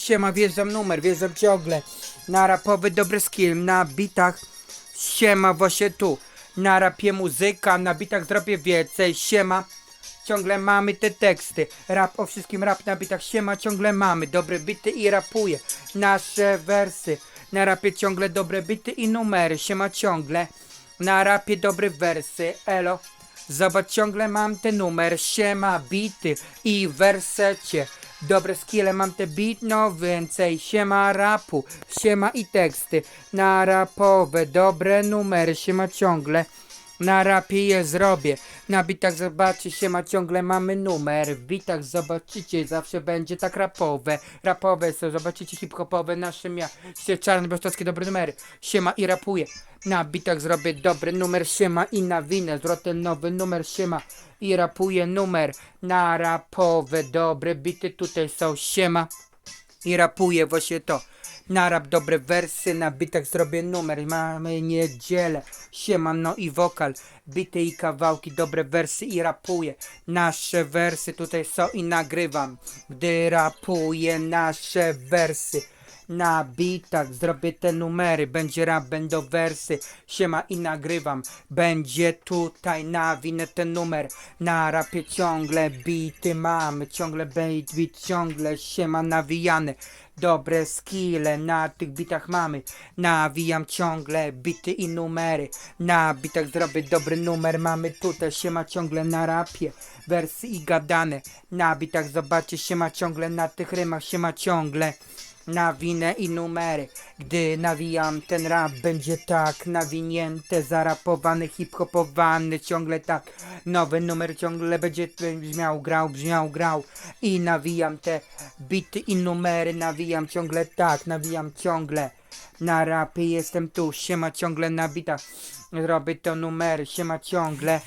Siema, wjeżdżam numer, wjeżdżam ciągle. Na rapowy dobry skill, na bitach. Siema, właśnie tu. Na rapie muzyka, na bitach zrobię więcej. Siema. Ciągle mamy te teksty. Rap o wszystkim, rap na bitach. Siema, ciągle mamy dobre bity i rapuję. Nasze wersy. Na rapie ciągle dobre bity i numery. Siema, ciągle. Na rapie dobre wersy. Elo. Zobacz, ciągle mam ten numer. Siema, bity i wersecie. Dobre skille mam te beat, no więcej. Siema rapu, siema i teksty. Na rapowe, dobre numery. Siema ciągle. Na rapie je zrobię. Na bitach zobaczy siema ciągle mamy numer. W bitach zobaczycie, zawsze będzie tak rapowe. Rapowe są, zobaczycie hip-hopowe nasze mieście. Czarne, białostockie, dobre numery. Siema i rapuję. Na bitach zrobię dobry numer, siema i na winę. Zwrotę nowy numer, siema i rapuję numer. Na rapowe, dobre bity tutaj są, siema i rapuję właśnie to. Na rap dobre wersy, na bitach zrobię numer. Mamy niedzielę, siema no i wokal. Bity i kawałki, dobre wersy i rapuję. Nasze wersy tutaj są i nagrywam. Gdy rapuję nasze wersy. Na bitach zrobię te numery, będzie rap, będą wersy, siema i nagrywam. Będzie tutaj nawinę ten numer, na rapie ciągle bity mamy, ciągle beat, beat, ciągle siema nawijany. Dobre skille na tych bitach mamy, nawijam ciągle bity i numery. Na bitach zrobię dobry numer, mamy tutaj siema ciągle na rapie, wersy i gadane. Na bitach zobaczcie siema ciągle na tych rymach, siema ciągle na winę i numery. Gdy nawijam ten rap, będzie tak nawinięte, zarapowany, hip-hopowany, ciągle tak. Nowy numer ciągle będzie brzmiał, grał, brzmiał, grał. I nawijam te bity i numery, nawijam ciągle tak, nawijam ciągle. Na rapie jestem tu, siema ciągle na bitach. Robię to numery, siema ciągle.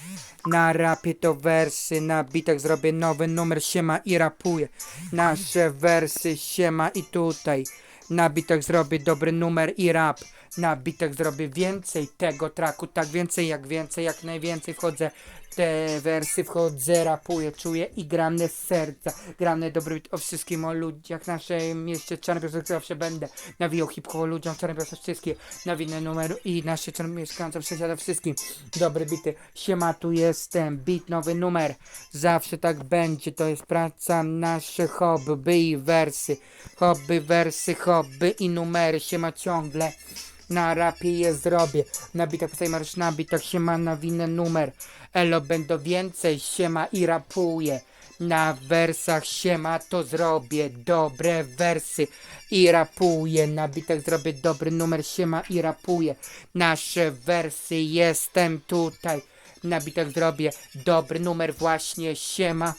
Na rapie to wersy, na bitach zrobię nowy numer, siema i rapuję. Nasze wersy, siema i tutaj. Na bitach zrobię dobry numer i rap. Na bitach zrobię więcej tego traku, tak więcej jak więcej, jak najwięcej wchodzę. Te wersy wchodzę, rapuję, czuję i grane z serca. Grane dobry beat o wszystkim, o ludziach naszym mieście Czarnobyl, zawsze będę nawijał hip-hop ludziom Czarnobyl, wszystkie nawinę numeru i nasze Czarnobyl mieszkańcom sąsiada wszystkim. Dobre bity, siema tu jestem, beat nowy numer. Zawsze tak będzie, to jest praca, nasze hobby i wersy. Hobby, wersy, hobby i numery, siema ciągle. Na rapie je zrobię. Na bitach tutaj masz na bitach siema na winę numer. Elo będą więcej siema i rapuję. Na wersach siema to zrobię dobre wersy i rapuję. Na bitach zrobię dobry numer siema i rapuję. Nasze wersy jestem tutaj. Na bitach zrobię dobry numer właśnie siema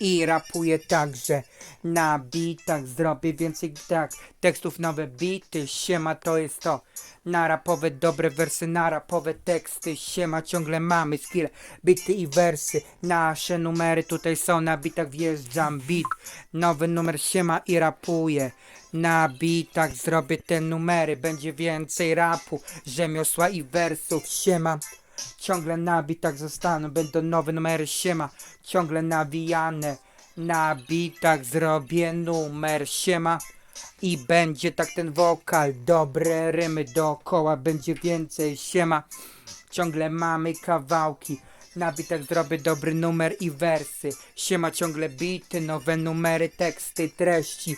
i rapuję także na bitach, zrobię więcej tak, tekstów nowe bity, siema to jest to, na rapowe dobre wersy, na rapowe teksty, siema ciągle mamy skill, bity i wersy, nasze numery tutaj są, na bitach wjeżdżam beat, nowy numer siema i rapuję. Na bitach zrobię te numery, będzie więcej rapu, rzemiosła i wersów, siema. Ciągle na bitach zostaną, będą nowe numery siema, ciągle nawijane. Na bitach zrobię numer siema i będzie tak ten wokal, dobre rymy dookoła, będzie więcej siema. Ciągle mamy kawałki, na bitach zrobię dobry numer i wersy. Siema ciągle bity, nowe numery, teksty, treści.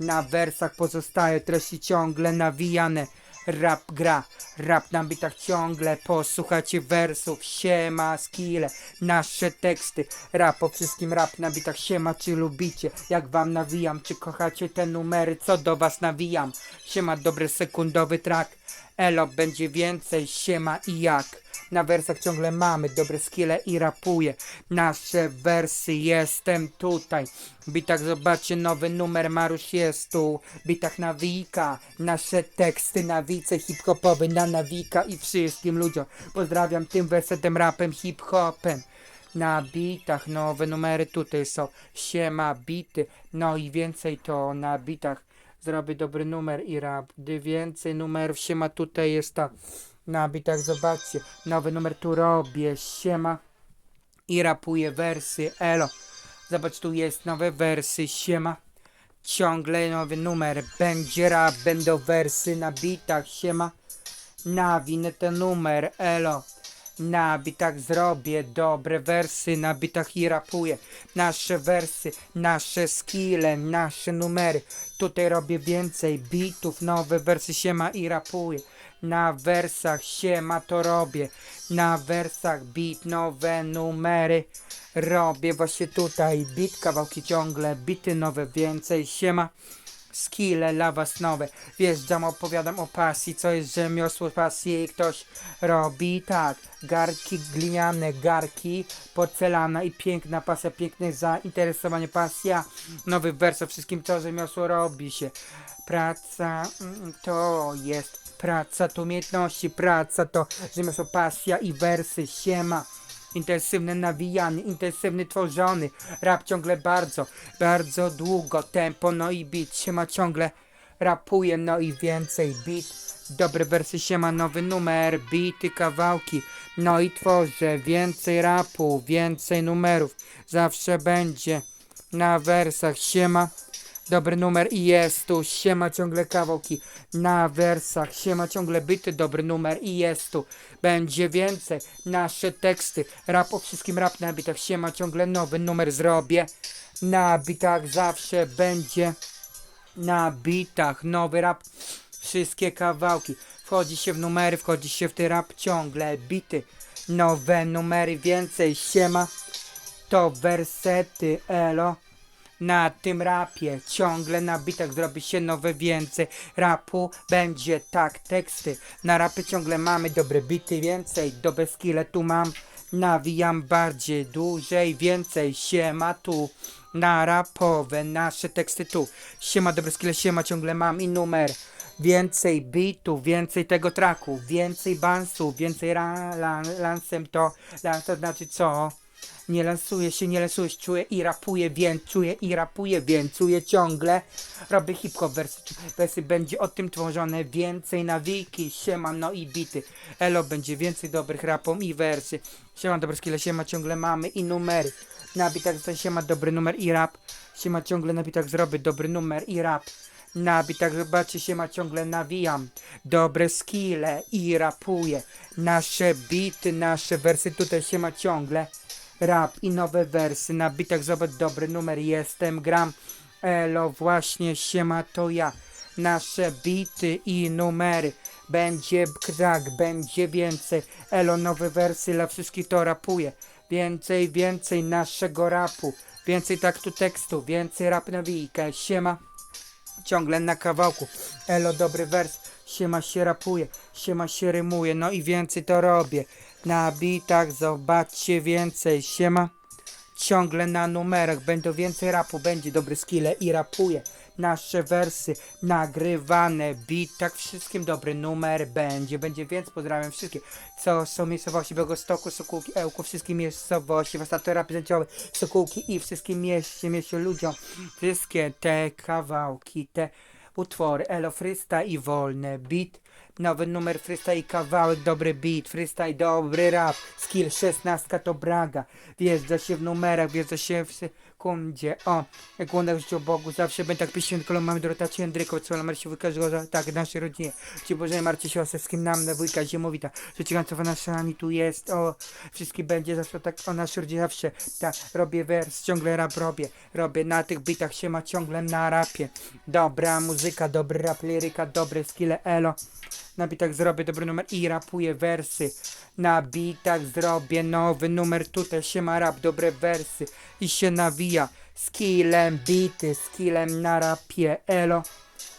Na wersach pozostają treści ciągle nawijane. Rap gra, rap na bitach ciągle, posłuchajcie wersów, siema, skille, nasze teksty, rap o wszystkim, rap na bitach, siema, czy lubicie, jak wam nawijam, czy kochacie te numery, co do was nawijam, siema, dobry sekundowy track, elo, będzie więcej, siema i jak. Na wersach ciągle mamy dobre skille i rapuję. Nasze wersy, jestem tutaj. Bitach zobaczcie nowy numer, Maruś jest tu. Bitach nawika, nasze teksty nawice hip-hopowy na nawika i wszystkim ludziom. Pozdrawiam tym wersetem, rapem, hip-hopem. Na bitach nowe numery tutaj są. Siema, bity. No i więcej to na bitach. Zrobię dobry numer i rap. Gdy więcej numerów siema tutaj jest ta na bitach zobaczcie. Nowy numer tu robię. Siema. I rapuję wersy. Elo. Zobacz tu jest nowe wersy. Siema. ciągle nowy numer. Będzie rap, będą wersy na bitach, siema. Nawinę ten numer, elo. Na bitach zrobię dobre wersy, na bitach i rapuję. Nasze wersy, nasze skille, nasze numery. Tutaj robię więcej bitów, nowe wersy siema i rapuję. Na wersach siema to robię. Na wersach bit, nowe numery. Robię właśnie tutaj bit, kawałki ciągle, bity nowe więcej, siema. Skille dla was nowe. Wjeżdżam, opowiadam o pasji, co jest rzemiosło pasji ktoś robi tak. Garki gliniane, garki, porcelana i piękna pasja, piękne zainteresowanie, pasja. Nowy wers o wszystkim, co rzemiosło robi się. Praca mm, to jest praca, to umiejętności, praca to rzemiosło, pasja i wersy, siema. Intensywny nawijany, intensywny tworzony, rap ciągle bardzo, bardzo długo, tempo, no i beat, siema ciągle rapuje, no i więcej beat, dobre wersy, siema nowy numer, bity, kawałki, no i tworzę więcej rapu, więcej numerów, zawsze będzie na wersach, siema. Dobry numer i jest tu, siema ciągle kawałki na wersach, siema ciągle byty, dobry numer i jest tu, będzie więcej, nasze teksty, rap o wszystkim rap na bitach, siema ciągle nowy numer zrobię, na bitach zawsze będzie, na bitach. Nowy rap, wszystkie kawałki, wchodzi się w numery, wchodzi się w ten rap ciągle, bity, nowe numery, więcej, siema, to wersety, elo. Na tym rapie ciągle na bitach zrobi się nowe więcej. Rapu będzie tak teksty. Na rapie ciągle mamy dobre bity więcej. Dobre skille tu mam. Nawijam bardziej dłużej więcej. Siema tu. Na rapowe nasze teksty tu. Siema dobre skille siema ciągle mam i numer. Więcej bitów, więcej tego traku, więcej bansów, więcej ra, lan, lansem to, lans to znaczy co? Nie lansuję się, nie lansuję się, czuję i rapuję, więc czuję i rapuję, więc czuję ciągle. Robię hip-hop wersy, wersy, będzie o tym tworzone więcej nawiki, siema, no i bity. Elo, będzie więcej dobrych rapom i wersy. Siema, dobre skille, siema, ciągle mamy i numery. Na bitach zostanie siema, dobry numer i rap. Siema, ciągle na bitach zrobię dobry numer i rap. Na bitach zobaczcie się ma ciągle nawijam Dobre skille i rapuję Nasze bity, nasze wersy tutaj się ma ciągle Rap i nowe wersy. Na bitach zobacz dobry numer jestem gram. Elo właśnie się ma to ja. Nasze bity i numery. Będzie krak, będzie więcej. Elo nowe wersy dla wszystkich to rapuje. Więcej, więcej naszego rapu. Więcej taktu tekstu, więcej rap nawijka Siema. Ciągle na kawałku. Elo, dobry wers, siema się rapuje, siema się rymuje, no i więcej to robię. Na bitach zobaczcie więcej, siema. Ciągle na numerach, będą więcej rapu, będzie dobry skille i rapuje. Nasze wersy nagrywane, beat, tak wszystkim dobry numer będzie, będzie więc pozdrawiam wszystkich, co są miejscowości Białegostoku, Sokółki, Ełku, wszystkie miejscowości, w ostatnim rapie zęciowe, Sokółki i wszystkim mieście, mieście ludziom, wszystkie te kawałki, te utwory, elo, freestyle i wolne, beat, nowy numer freestyle i kawałek, dobry beat, freestyle, dobry rap, skill 16 to braga, wjeżdża się w numerach, wjeżdża się w sekundzie, o, jak łądach życiu Bogu, zawsze będę tak pieśni, kolą mamy Dorota Jędryko, co Marcie Wujka Żorza, tak, w naszej rodzinie, Ci Boże Marcie Siosewskim, nam na Wujka Ziemowita, że Cigancowa nasza Ani tu jest, o, wszystkie będzie zawsze tak, o naszej rodzinie zawsze, tak, robię wers, ciągle rap robię, robię na tych bitach się ma ciągle na rapie, dobra muzyka, dobry rap, liryka, dobre skille, elo, na bitach zrobię dobry numer i rapuję wersy. Na bitach zrobię nowy numer, tutaj się ma rap, dobre wersy i się nawija. Skillem bity, skillem na rapie, elo.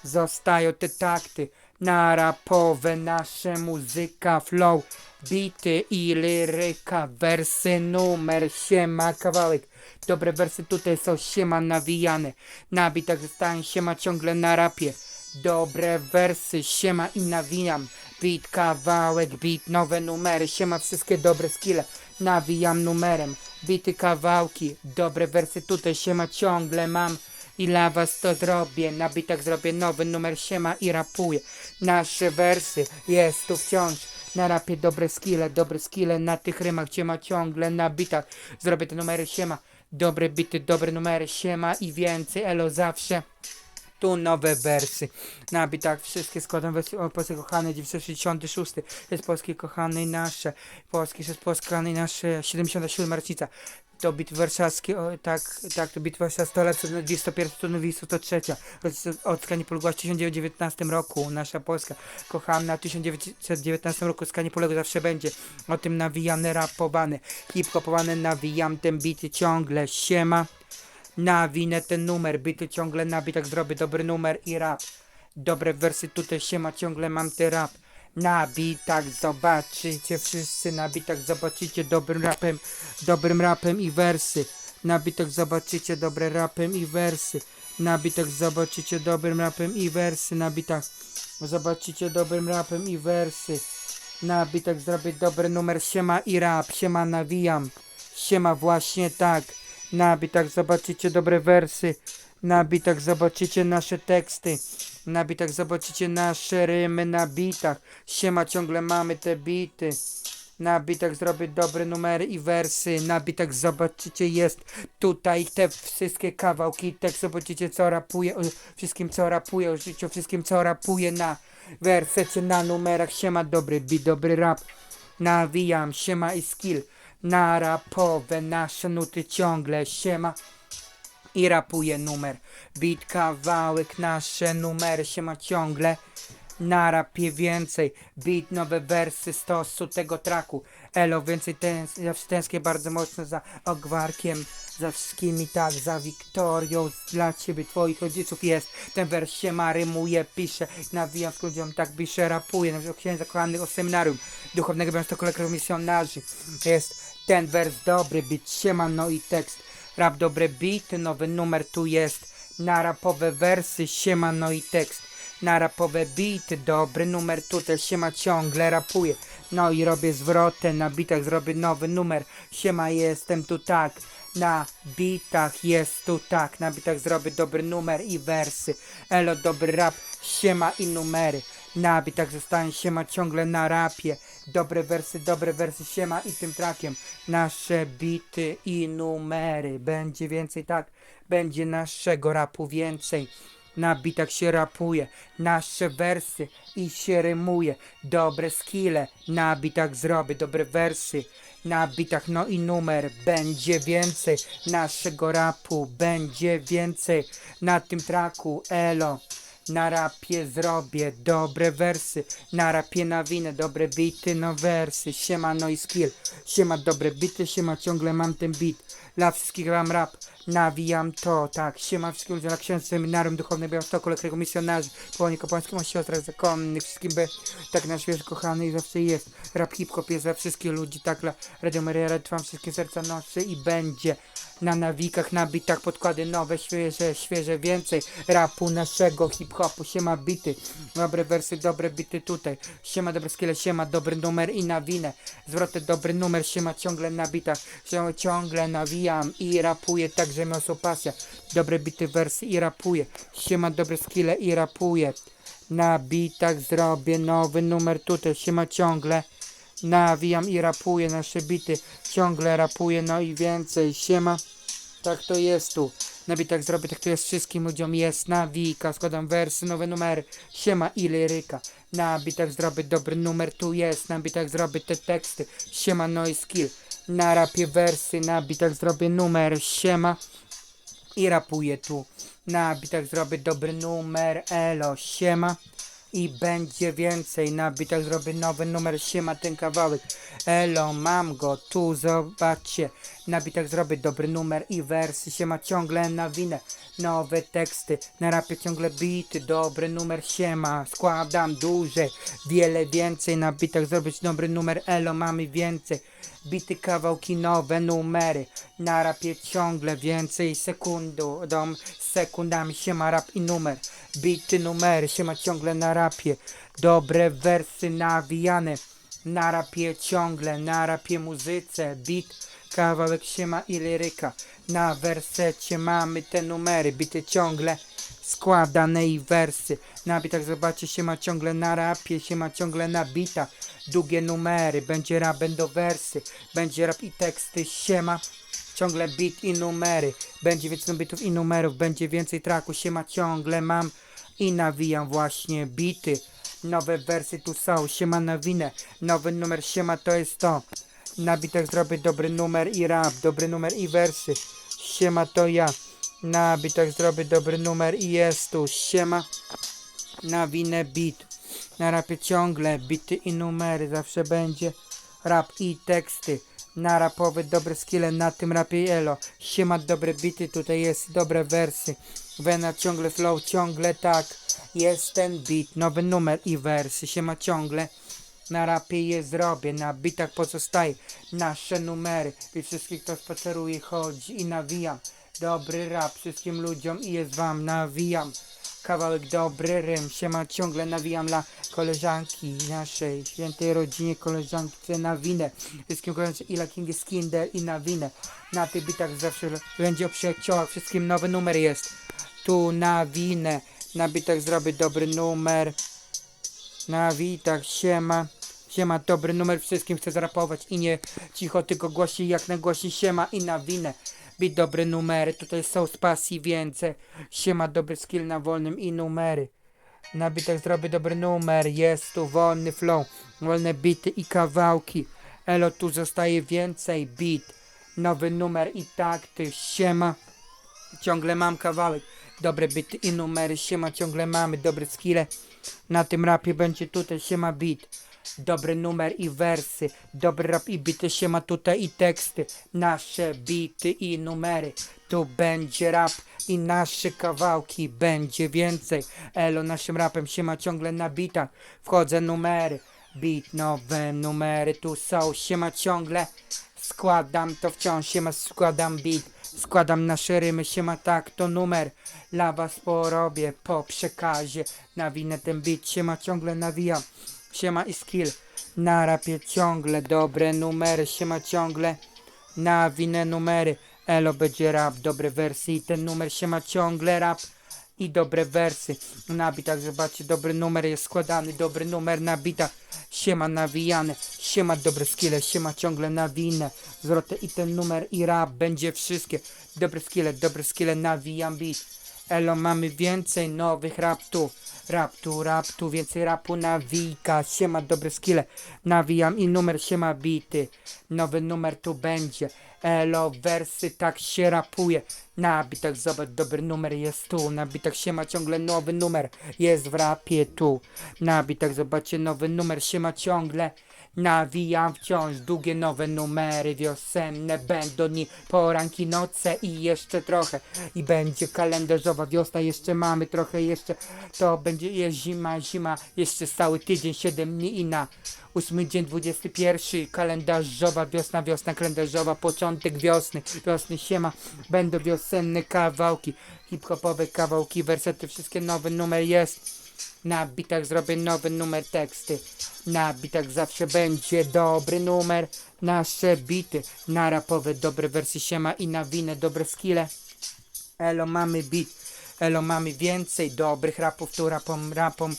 Zostają te takty na rapowe, nasze muzyka, flow, bity i liryka, wersy, numer, siema, kawałek. Dobre wersy tutaj są siema nawijane. Na bitach zostają siema ciągle na rapie. Dobre wersy, siema i nawijam. Beat, kawałek, beat, nowe numery, siema wszystkie dobre skille. Nawijam numerem, bity kawałki, dobre wersy tutaj siema ciągle mam. I dla was to zrobię, na bitach zrobię nowy numer siema i rapuję. Nasze wersy jest tu wciąż. Na rapie dobre skille, dobre skille na tych rymach siema ciągle na bitach. Zrobię te numery siema. Dobre bity, dobre numery, siema i więcej, elo zawsze. Tu nowe wersy. Na bitach wszystkie składam wersy o Polsce kochane 966. Jest polski kochany nasze. Polski jest polski kochany nasze 77 rocznica. To bit warszawski, o, tak, tak, to bit warszawski 100 lat, 201, 102, 103. Od skanie poległa w 1919 roku. Nasza Polska kochana w 1919 roku. Skanie poległa zawsze będzie. O tym nawijany, rapowany, hip-hopowany, nawijam ten bity ciągle. Siema nawinę ten numer, bity ciągle nabi, tak zrobię dobry numer i rap. Dobre wersy tutaj się ma, ciągle mam ty rap. Na bitach zobaczycie wszyscy, na bitach zobaczycie dobrym rapem, dobrym rapem i wersy. Na bitach zobaczycie dobre rapem i wersy. Na bitach zobaczycie dobrym rapem i wersy. Na bitach zobaczycie dobrym rapem i wersy. Na bitach zrobię dobry numer, siema i rap, siema nawijam. Siema właśnie tak. Na bitach zobaczycie dobre wersy. Na bitach zobaczycie nasze teksty. Na bitach zobaczycie nasze rymy na bitach. Siema ciągle mamy te bity. Na bitach zrobię dobre numery i wersy. Na bitach zobaczycie jest tutaj te wszystkie kawałki. Tak zobaczycie co rapuje. O wszystkim co rapuje. O życiu wszystkim co rapuje na wersecie, na numerach. Siema dobry beat, dobry rap. Nawijam, siema i skill. Na rapowe nasze nuty ciągle. Siema i rapuje numer. Bit kawałek, nasze numery się ma ciągle. Na rapie więcej, beat, nowe wersy, stosu tego traku. Elo, więcej tęs ja tęsknię bardzo mocno za Ogwarkiem, za wszystkimi, tak, za Wiktorią, dla ciebie, twoich rodziców jest. Ten wers się ma, rymuje, pisze, nawijam z ludziom, tak pisze, rapuje, na księdza kochanych o seminarium duchownego Białostocholego misjonarzy. Jest ten wers dobry, bit, siema, no i tekst. Rap dobre beat, nowy numer tu jest. Na rapowe wersy, siema, no i tekst. Na rapowe beaty, dobry numer tutaj, siema ciągle rapuje. No i robię zwrotę, na bitach zrobię nowy numer. Siema, jestem tu tak. Na bitach jest tu tak, na bitach zrobię dobry numer i wersy. Elo, dobry rap, siema i numery. Na bitach zostałem siema ciągle na rapie. Dobre wersy, dobre wersy, siema i tym trakiem. Nasze bity i numery. Będzie więcej tak, będzie naszego rapu więcej. Na bitach się rapuje, nasze wersy i się rymuje. Dobre skille, na bitach zrobię dobre wersy. Na bitach no i numer, będzie więcej naszego rapu, będzie więcej na tym traku, elo. Na rapie zrobię dobre wersy, na rapie nawinę dobre bity, no wersy, siema no i skill, siema dobre bity, siema ciągle mam ten beat, dla wszystkich mam rap, nawijam to, tak, siema wszystkim ludziom, dla księdza seminarium duchownego Białymstoku, lekrego misjonarzy, połanie kapłańskim o siostrach zakonnych, wszystkim by, tak na świeżo kochany i zawsze jest, rap hip-hop jest dla wszystkich ludzi, tak. Dla Radio Maria, trwam wszystkie serca nocy i będzie, na nawikach, na bitach podkłady nowe, świeże, świeże więcej. Rapu naszego hip-hopu, siema bity, dobre wersy, dobre bity tutaj, siema dobre skille, siema dobry numer i nawinę, zwroty dobry numer, siema ciągle na bitach, siema ciągle nawijam i rapuję tak, że miosło pasja, dobre bity wersy i rapuję, siema dobre skille i rapuję, na bitach zrobię nowy numer tutaj, siema ciągle, nawijam i rapuję nasze bity, ciągle rapuję, no i więcej, siema. Tak to jest tu. Na bitach zrobię, tak to jest wszystkim ludziom jest nawika, składam wersy, nowe numery, siema i liryka. Na bitach zrobię dobry numer, tu jest, na bitach zrobię te teksty, siema no i skill. Na rapie wersy, na bitach zrobię numer, siema i rapuję tu. Na bitach zrobię dobry numer, elo, siema. I będzie więcej, na bitach zrobię nowy numer, siema ten kawałek. Elo, mam go, tu zobaczcie. Na bitach zrobię dobry numer i wersy. Siema ciągle nawinę Nowe teksty, na rapie ciągle bity. Dobry numer, siema, składam duże. Wiele więcej, na bitach zrobić dobry numer. Elo, mamy więcej Bity kawałki, nowe numery. Na rapie ciągle więcej sekundu Dom sekundami, siema rap i numer. Bity numery, siema ciągle na rapie. Dobre wersy nawijane. Na rapie ciągle, na rapie muzyce. Beat, kawałek siema i liryka. Na wersecie mamy te numery. Bity ciągle składane i wersy. Na bitach zobaczcie się ma ciągle na rapie się ma ciągle na bitach Długie numery, będzie rap, będą wersy Będzie rap i teksty, siema ciągle beat i numery. Będzie więcej bitów i numerów, będzie więcej traków, siema ciągle mam i nawijam właśnie bity. Nowe wersy tu są, siema nawinę, nowy numer, siema to jest to. Na bitach zrobię dobry numer i rap, dobry numer i wersy. Siema to ja. Na bitach zrobię dobry numer i jest tu. Siema. Nawinę beat. Na rapie ciągle bity i numery. Zawsze będzie rap i teksty. Na rapowe dobre skille na tym rapie elo. Siema dobre bity, tutaj jest dobre wersy. Wena ciągle flow, ciągle tak. Jest ten beat, nowy numer i wersy. Siema ciągle. Na rapie je zrobię, na bitach pozostaje nasze numery. I wszystkich, kto spaceruje, chodzi i nawijam. Dobry rap wszystkim ludziom i jest wam, nawijam. Kawałek dobry rym, siema ciągle nawijam dla koleżanki naszej świętej rodzinie, koleżanki chcę nawinę. Wszystkim koleżankom i dla Kingi Skinder i nawinę. Na tych bitach zawsze będzie o przyjaciołach, wszystkim nowy numer jest. Tu nawinę, na bitach zrobię dobry numer. Na witach, siema. Siema, dobry numer wszystkim chcę zarapować i nie cicho, tylko głośniej jak najgłośniej siema i na winę. Bit dobre numery, tutaj są z pasji więcej. Siema, dobry skill na wolnym i numery. Na bitach zrobię dobry numer, jest tu wolny flow, wolne bity i kawałki. Elo, tu zostaje więcej bit. Nowy numer i takty, siema. Ciągle mam kawałek, dobre bity i numery, siema, ciągle mamy dobre skille. Na tym rapie będzie tutaj siema beat. Dobry numer i wersy, dobry rap i bity, siema tutaj i teksty, nasze bity i numery. Tu będzie rap i nasze kawałki, będzie więcej. Elo naszym rapem siema ciągle na bitach, wchodzę numery. Beat, nowe numery tu są, siema ciągle. Składam to wciąż, siema składam beat. Składam nasze rymy, siema tak, to numer Dla was porobię po przekazie Nawinę ten beat, siema ciągle nawijam Siema i skill. Na rapie ciągle dobre numery. Siema ciągle Nawinę numery. Elo będzie rap, dobre wersy I ten numer. Siema ciągle rap i dobre wersy. Na bitach, zobaczcie, dobry numer jest składany, dobry numer na bitach, siema nawijane, siema dobre skille, siema ciągle nawinę, zwrotę i ten numer i rap, będzie wszystkie, dobre skille, dobre skille, nawijam beat, elo mamy więcej nowych rap tu, rap tu, rap tu, więcej rapu nawijka, siema dobre skille, nawijam i numer, siema bity, nowy numer tu będzie, elo wersy, tak się rapuje, na bitach zobacz, dobry numer jest tu, na bitach się ma ciągle nowy numer, jest w rapie tu, na bitach zobaczcie nowy numer się ma ciągle, nawijam wciąż długie nowe numery wiosenne, będą dni, poranki, noce i jeszcze trochę i będzie kalendarzowa wiosna, jeszcze mamy trochę, jeszcze to będzie jest zima, zima, jeszcze cały tydzień, 7 dni i na Ósmy dzień, 21, kalendarzowa wiosna, wiosna kalendarzowa, początek wiosny, wiosny siema, będą wiosenne kawałki, hip-hopowe kawałki, wersety, wszystkie nowy numer jest. Na bitach zrobię nowy numer teksty, na bitach zawsze będzie dobry numer, nasze bity, na rapowe dobre wersy siema i na winę dobre skille. Elo mamy beat, elo mamy więcej dobrych rapów tu rapom, rapom,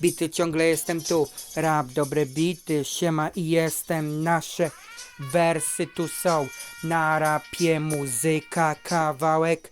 bity ciągle jestem tu, rap dobre bity, siema i jestem, nasze wersy tu są, na rapie muzyka, kawałek,